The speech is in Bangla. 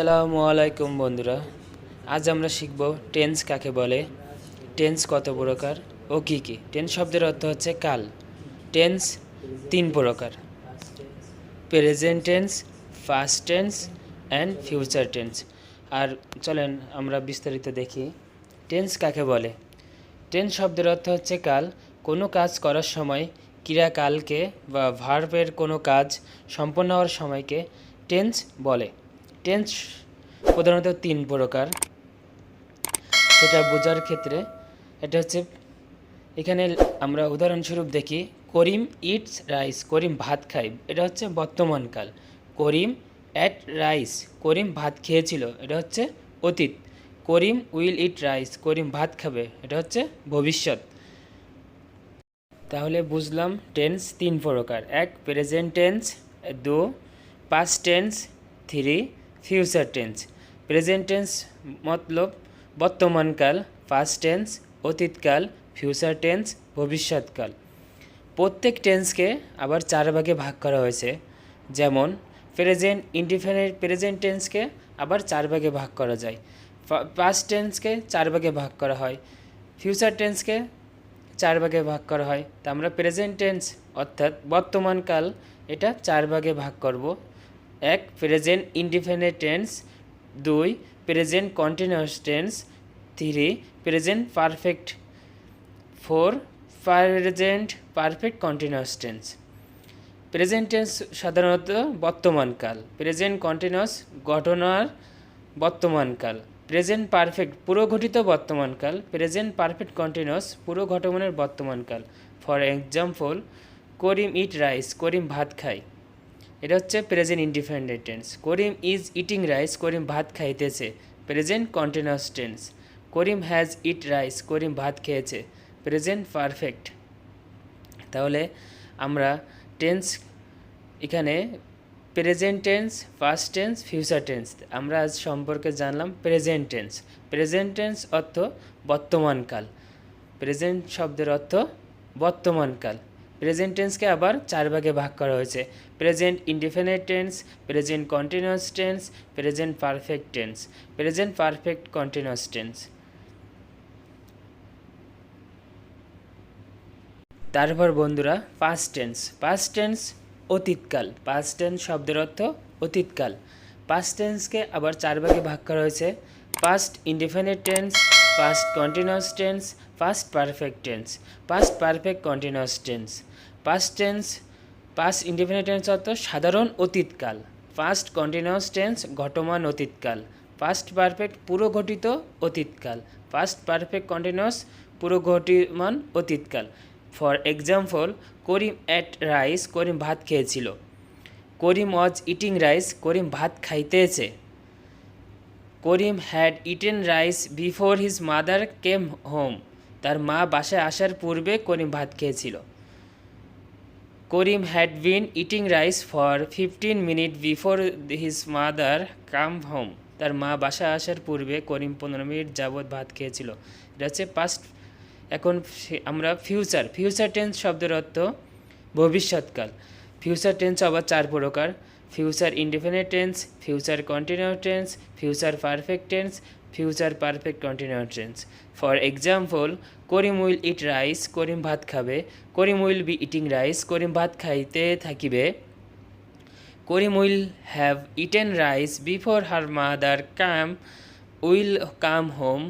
আসসালামু আলাইকুম বন্ধুরা। আজ আমরা শিখব টেন্স কাকে বলে। টেন্স কত প্রকার ও কী কী? টেন্স শব্দের অর্থ হচ্ছে কাল। টেন্স তিন প্রকার। Present tense first tense and future tense. আর চলেন আমরা বিস্তারিত দেখি। টেন্স কাকে বলে? টেন্স শব্দের অর্থ হচ্ছে কাল। কোনো কাজ করার সময় ক্রিয়াকালকে বা ভার্বের কোনো কাজ সম্পন্ন হওয়ার সময়কে টেন্স বলে। টেন্স প্রধানত তিন প্রকার। সেটা বোঝার ক্ষেত্রে এটা হচ্ছে এখানে আমরা উদাহরণস্বরূপ দেখি, করিম ইটস রাইস করিম ভাত খায়। এটা হচ্ছে বর্তমানকাল। করিম অ্যাট রাইস করিম ভাত খেয়েছিল। এটা হচ্ছে অতীত। Karim will eat rice Karim ভাত খাবে। এটা হচ্ছে ভবিষ্যৎ। তাহলে বুঝলাম টেন্স তিন প্রকার। এক প্রেজেন্ট টেন্স দু past tense three future tense present tense মতলব বর্তমানকাল পাস্ট টেন্স অতীতকাল ফিউচার টেন্স ভবিষ্যৎকাল প্রত্যেক টেন্সকে আবার চার ভাগে ভাগ করা হয়েছে। যেমন প্রেজেন্ট ইনডিফিনিট প্রেজেন্ট টেন্সকে আবার চার ভাগে ভাগ করা যায়। পাস্ট টেন্সকে চার ভাগে ভাগ করা হয়। ফিউচার টেন্সকে চার ভাগে ভাগ করা হয়। তা আমরা প্রেজেন্ট টেন্স অর্থাৎ বর্তমানকাল এটা চার ভাগে ভাগ করব। এক প্রেজেন্ট ইনডিফিনিট টেন্স দুই present continuous tense three present perfect four present perfect continuous tense present tense সাধারণত বর্তমানকাল প্রেজেন্ট কন্টিনিউয়াস ঘটনার বর্তমানকাল প্রেজেন্ট পারফেক্ট পুরো ঘটিত বর্তমানকাল প্রেজেন্ট পারফেক্ট কন্টিনিউয়াস পুরো ঘটমানের বর্তমানকাল for example Karim eat rice Karim ভাত খায়। এটা হচ্ছে present independent tense Karim is eating rice Karim ভাত খাইতেছে। Present continuous tense Karim has eat rice Karim ভাত খেয়েছে। প্রেজেন্ট পারফেক্ট তাহলে আমরা টেন্স এখানে present tense past tense future tense আমরা আজ সম্পর্কে জানলাম প্রেজেন্ট টেন্স প্রেজেন্ট টেন্স অর্থ বর্তমানকাল প্রেজেন্ট শব্দের অর্থ বর্তমানকাল প্রেজেন্ট টেন্সকে আবার চার ভাগে ভাগ করা হয়েছে। Present indefinite tense present continuous tense present perfect tense present perfect continuous tense তারপর বন্ধুরা পাস্ট টেন্স পাস্ট টেন্স অতীতকাল পাস্ট টেন্স শব্দের অর্থ অতীতকাল। পাস্ট টেন্সকে আবার চার ভাগে ভাগ করা হয়েছে। Past indefinite tense past continuous tense past perfect tense past perfect continuous tense past tense past indefinite tense অর্থ সাধারণ অতীতকাল। পাস্ট কন্টিনিউয়াস টেন্স ঘটমান অতীতকাল। পাস্ট পারফেক্ট পুরো ঘটিত অতীতকাল। পাস্ট পারফেক্ট কন্টিনিউয়াস পুরো ঘটিমান অতীতকাল। For example Karim ate rice Karim ভাত খেয়েছিল। Karim was eating rice Karim ভাত খাইতেছে। Karim had eaten rice before his mother came home তার মা বাসায় আসার পূর্বে করিম ভাত খেয়েছিল। Karim had been eating rice for fifteen minute before his mother come home তার মা বাসায় আসার পূর্বে করিম পনেরো মিনিট যাবৎ ভাত খেয়েছিল। এটা হচ্ছে পাস্ট এখন আমরা ফিউচার ফিউচার টেন্স শব্দের অর্থ ভবিষ্যৎকাল। ফিউচার টেন্স আবার চার প্রকার। Future indefinite tense future continue tense future perfect tense future perfect continue tense for example Karim will eat rice Karim ভাত খাবে Karim will be eating rice Karim ভাত খাইতে থাকিবে। Karim will have eaten rice before her mother come will come home